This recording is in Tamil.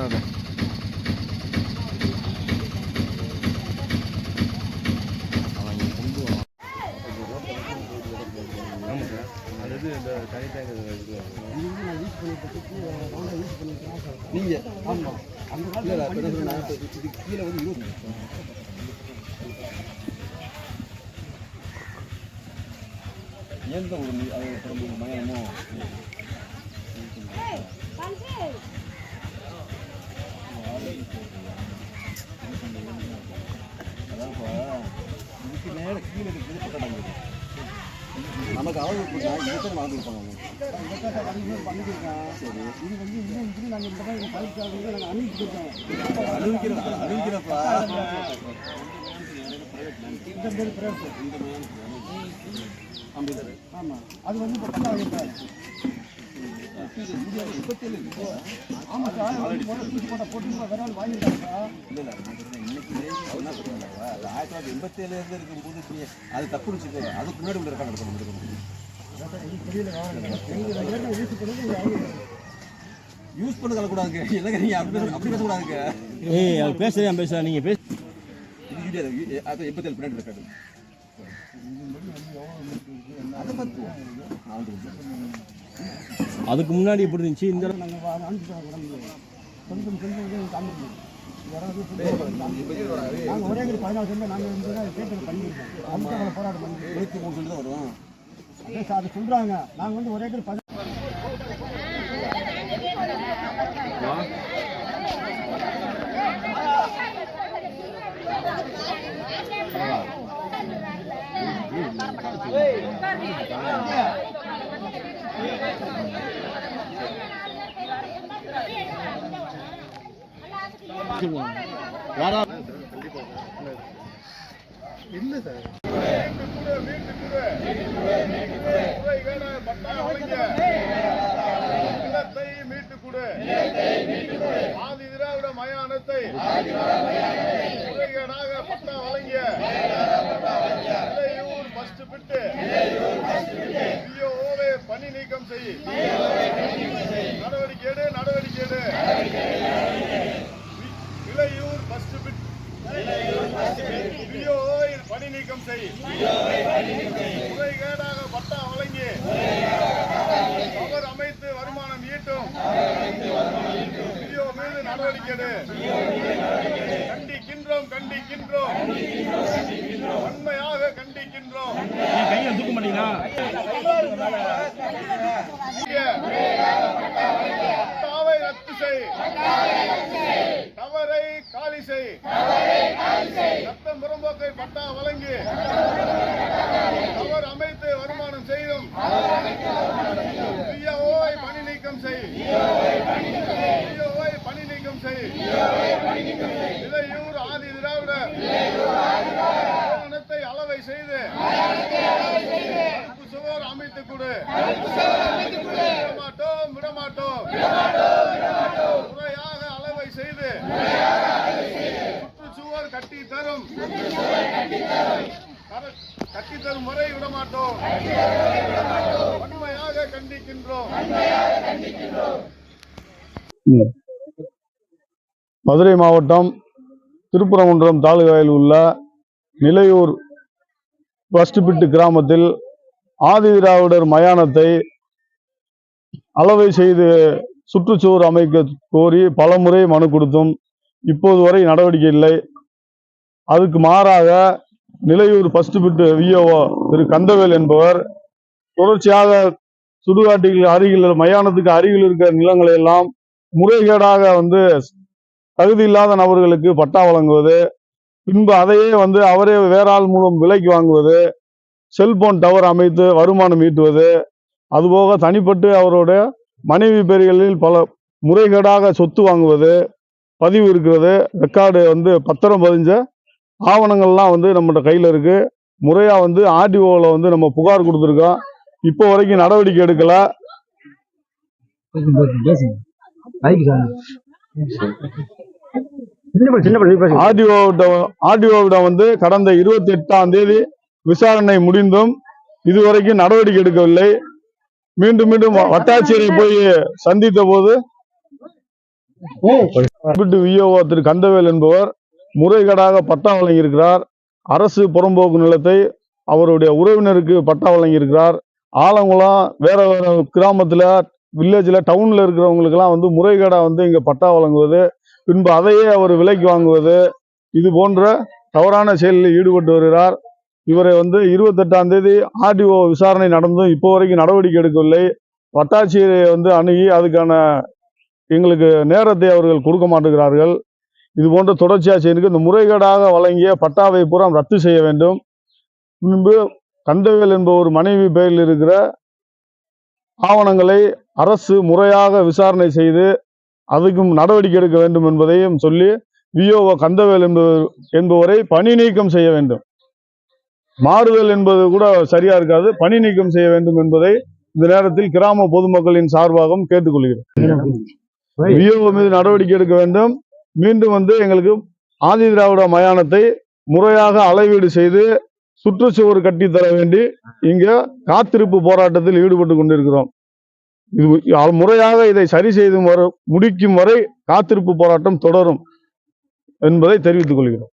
சரி வராது அவன் இங்க கொண்டு வரான். ஆமா சார். அது இது இந்த தனி டேங்க் இது இது. நீங்க ஆமா அந்த காலத்துல இப்ப என்ன சொல்றேன்னா, இப்ப இதுக்கு கீழே வந்து இருபது எந்த ஒரு நீ- அது திரும்ப மயமோ அதான் இதுக்கு கீழே இருக்குது பக்கத்தாங்க நமக்கு அளவு கொடுத்தா இதுக்கு அளவு கொடுப்பாங்க சரி இது வந்து இன்னும் இப்படி நாங்கள் இந்த மாதிரி பயிற்சியாளர்கள் நாங்கள் அனுப்பிச்சிருக்கோம் அனுப்பிக்கிறோம் அனுப்பிக்கிறப்பா இந்த மாதிரி பிரேஸ் இந்த ஆமாம் அது வந்து இப்போ தொள்ளாயிரத்தி எண்பத்தேழுல இருந்து இருக்கும்போது நீ அது தப்புன்னு வச்சுக்கோ அதுக்கு முன்னாடி உள்ள ரெக்கார்ட் எடுக்கணும் எடுக்கணும் யூஸ் பண்ண சொல்லக்கூடாதுங்க இல்லைங்க நீங்க அப்படி அப்படி பேசக்கூடாதுங்க ஏய் அவர் பேசுறேன் பேசுறேன் நீங்க பேச. இது அது எண்பத்தேழு பின்னாடி ரெக்கார்டு அதை பார்த்து அதுக்கு முன்னாடி எப்படி இருந்துச்சு இந்த நாங்கள் ஒரே ஒரு பதினாலு சென்ட் நாங்கள் கேட்டு பண்ணியிருக்கோம் அதுக்கு போராட்டம் பண்ணி இருபத்தி மூணு சொல்லி தான் வரும் அதே சார் அதை சொல்கிறாங்க நாங்கள் வந்து ஒரே ஒரு பதினாலு யாரா நிலத்தை மீட்டுக் கொடு ஆதி திராவிட மயானத்தை முறைகேடாக பட்டா வழங்கிய இளையூர் பஸ்ட் பிட்டு பணி நீக்கம் செய். நடவடிக்கை எடு நடவடிக்கை எடு. பிட் பிஓஓ பணி நீக்கம் செய் முறைகேடாக பட்டா வழங்கி அவர் அமைத்து வருமானம் ஈட்டும். பிஓ மீது நடவடிக்கை எடு. கண்டிக்கின்றோம் கண்டிக்கின்றோம். உண்மையாக கண்டிக்கின்றோம். கையை தூக்க மாட்டீங்களா பட்டாவை ரத்து செய். தவறை காலி செய். ரத்தம் புறம்போக்கை பட்டா வழங்கி. தவறு அமைத்து வருமானம் செய்யும் பிஓவை பணி நீக்கம் செய் பிஓவை பணி நீக்கம் செய் இளையூர் ஆதி திராவிட நிறுவனத்தை அளவை செய்து தடுப்பு சுவர் அமைத்துக் கொடு விடமாட்டோம் விடமாட்டோம் முறையாக அளவை செய்து சுற்றுச்சுவர் கட்டி தரும் கர- கட்டி தரும் முறை விடமாட்டோம் வன்மையாக கண்டிக்கின்றோம் மதுரை மாவட்டம் திருப்பரங்குன்றம் தாலுகாவில் உள்ள நிலையூர் பஸ்ட்பிட்டு கிராமத்தில் ஆதிதிராவிடர் மயானத்தை அளவை செய்து சுற்றுச்சுவர் அமைக்க கோரி பலமுறை மனு கொடுத்தும் இப்போது வரை நடவடிக்கை இல்லை. அதுக்கு மாறாக நிலையூர் பஸ்ட்பிட்டு விஓஓ திரு கந்தவேல் என்பவர் தொடர்ச்சியாக சுடுகாட்டுக்கு அருகில் மயானத்துக்கு அருகில் இருக்கிற நிலங்களை எல்லாம் முறைகேடாக வந்து தகுதி இல்லாத நபர்களுக்கு பட்டா வழங்குவது பின்பு அதையே வந்து அவரே வேற ஆள் மூலம் விலைக்கு வாங்குவது செல்போன் டவர் அமைத்து வருமானம் ஈட்டுவது அதுபோக தனிப்பட்டு அவருடைய மனைவி பேர்களில் பல முறைகேடாக சொத்து வாங்குவது பதிவு இருக்கிறது ரெக்கார்டு வந்து பத்திரம் பதிஞ்ச ஆவணங்கள்லாம் வந்து நம்மகிட்ட கையில் இருக்குது முறையாக வந்து ஆர்டிஓவில் வந்து நம்ம புகார் கொடுத்துருக்கோம். இப்போ வரைக்கும் நடவடிக்கை எடுக்கல. ஆர்டிஓவிடம் வந்து கடந்த இருபத்தி எட்டாம் தேதி விசாரணை முடிந்தும் இதுவரைக்கும் நடவடிக்கை எடுக்கவில்லை. மீண்டும் மீண்டும் வட்டாட்சியரை போய் சந்தித்த போது விஓஓ திரு கந்தவேல் என்பவர் முறைகேடாக பட்டா வழங்கியிருக்கிறார். அரசு புறம்போக்கு நிலத்தை அவருடைய உறவினருக்கு பட்டா வழங்கியிருக்கிறார். ஆலங்குளம் வேற வேற கிராமத்துல வில்லேஜில் டவுனில் இருக்கிறவங்களுக்கெல்லாம் வந்து முறைகேடாக வந்து இங்கே பட்டா வழங்குவது பின்பு அதையே அவர் விலைக்கு வாங்குவது இது போன்ற தவறான செயலில் ஈடுபட்டு வருகிறார். இவரை வந்து இருபத்தெட்டாம் தேதி ஆர்டிஓ விசாரணை நடந்தும் இப்போ வரைக்கும் நடவடிக்கை எடுக்கவில்லை. வட்டாட்சியரை வந்து அணுகி அதுக்கான எங்களுக்கு நேரத்தை அவர்கள் கொடுக்க மாட்டுகிறார்கள். இது போன்ற தொடர்ச்சியாக செய்திருக்கு இந்த முறைகேடாக வழங்கிய பட்டாவை பூரா ரத்து செய்ய வேண்டும். முன்பு கந்தவேல் என்பவர் மனைவி பெயரில் இருக்கிற ஆவணங்களை அரசு முறையாக விசாரணை செய்து அதுக்கும் நடவடிக்கை எடுக்க வேண்டும் என்பதையும் சொல்லி வியோவ கந்தவேல் என்பவர் என்பவரை பணி நீக்கம் செய்ய வேண்டும். மாறுதல் என்பது கூட சரியா இருக்காது. பணி நீக்கம் செய்ய வேண்டும் என்பதை இந்த நேரத்தில் கிராம பொதுமக்களின் சார்பாகவும் கேட்டுக்கொள்கிறேன். வியோவ மீது நடவடிக்கை எடுக்க வேண்டும். மீண்டும் வந்து எங்களுக்கு ஆதி திராவிட மயானத்தை முறையாக அளவீடு செய்து சுற்றுச்சுவர் கட்டித்தர வேண்டி இங்க காத்திருப்பு போராட்டத்தில் ஈடுபட்டு கொண்டிருக்கிறோம். இது முறையாக இதை சரி செய்து முடிக்கும் வரை காத்திருப்பு போராட்டம் தொடரும் என்பதை தெரிவித்துக் கொள்கிறோம்.